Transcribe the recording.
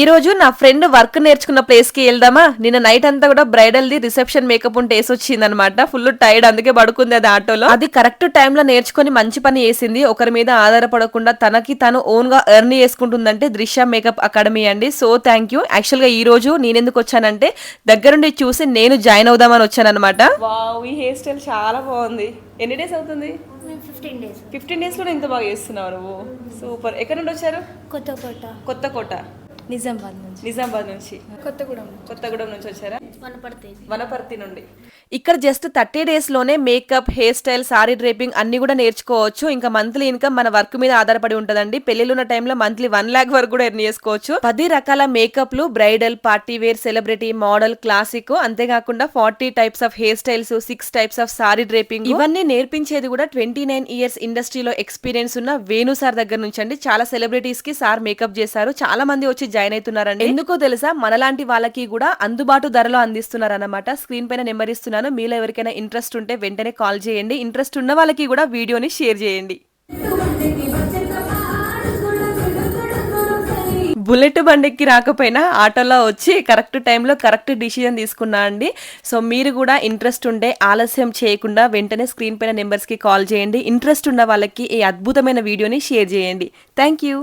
ఈ రోజు నా ఫ్రెండ్ వర్క్ నేర్చుకున్న ప్లేస్కి వెళ్దామా? నిన్న నైట్ అంతా కూడా బ్రైడల్ ది రిసెప్షన్ మేకప్ ఉంటే వేసి వచ్చింది అనమాట ఫుల్ టైర్డ్ అందుకే పడుకుంది అది ఆటోలో. అది కరెక్ట్ టైం లో నేర్చుకుని మంచి పని చేసింది. ఒకరి మీద ఆధారపడకుండా తనకి తను ఓన్గా ఎర్న్ చేసుకుంటుందంటే దృశ్య మేకప్ అకాడమీ అండి. సో థ్యాంక్ యూ యాక్చువల్గా ఈ రోజు నేనెందుకు వచ్చానంటే దగ్గరుండి చూసి నేను జాయిన్ అవుదామని వచ్చాను అనమాట వావ్ ఈ హెయిర్ స్టైల్ చాలా బాగుంది. ఎన్ని డేస్ అవుతుంది? Fifteen days. ఫిఫ్టీన్ డేస్లో ఇంత బాగా చేస్తున్నావు నువ్వు. సూపర్. ఎక్కడ నుండి వచ్చారు? కొత్తకోట. కొత్త కోట నిజామాబాద్ నుంచి. నిజామాబాద్ నుంచి. కొత్తగూడెం కొత్తగూడెం నుంచి వచ్చారా? వనపడితే వనపర్తి నుండి. ఇక్కడ జస్ట్ థర్టీ డేస్లోనే makeup hair style sari draping అన్ని కూడా నేర్చుకోవచ్చు. ఇంకా మంత్లీ ఇన్కమ్ మన వర్క్ మీద ఆధారపడి ఉంటదండి. పెళ్ళిళ్ళు ఉన్న టైంలో మంత్లీ వన్ లాక్ వరకు కూడా ఎర్న్ చేసుకోవచ్చు. పది రకాల మేకప్లు bridal party wear celebrity model classic అంతేకాకుండా forty types of hair styles six types of sari draping ఇవన్నీ నేర్పించేది కూడా ట్వంటీ నైన్ ఇయర్స్ ఇండస్ట్రీలో ఎక్స్పీరియన్స్ ఉన్న వేణు సార్ దగ్గర నుంచి అండి చాలా సెలబ్రిటీస్కి సార్ మేకప్ చేశారు. చాలా మంది వచ్చి జాయిన్ అవుతున్నారండి. ఎందుకో తెలుసా? మనలాంటి వాళ్ళకి కూడా అందుబాటు ధరలో అందిస్తున్నారు అనమాట స్క్రీన్ పైన నెంబర్ ఇస్తున్నాను మీలో ఎవరికైనా ఇంట్రెస్ట్ ఉంటే వెంటనే కాల్ చేయండి. ఇంట్రెస్ట్ ఉన్న వాళ్ళకి కూడా వీడియోని షేర్ చేయండి. బుల్లెట్ బండికి రాకపోయినా ఆటోలో వచ్చి కరెక్ట్ టైంలో కరెక్ట్ డిసిజన్ తీసుకున్నా అండి. సో మీరు కూడా ఇంట్రెస్ట్ ఉంటే ఆలస్యం చేయకుండా వెంటనే స్క్రీన్ పైన నెంబర్స్కి కాల్ చేయండి. ఇంట్రెస్ట్ ఉన్న వాళ్ళకి ఈ అద్భుతమైన వీడియోని షేర్ చేయండి. Thank you.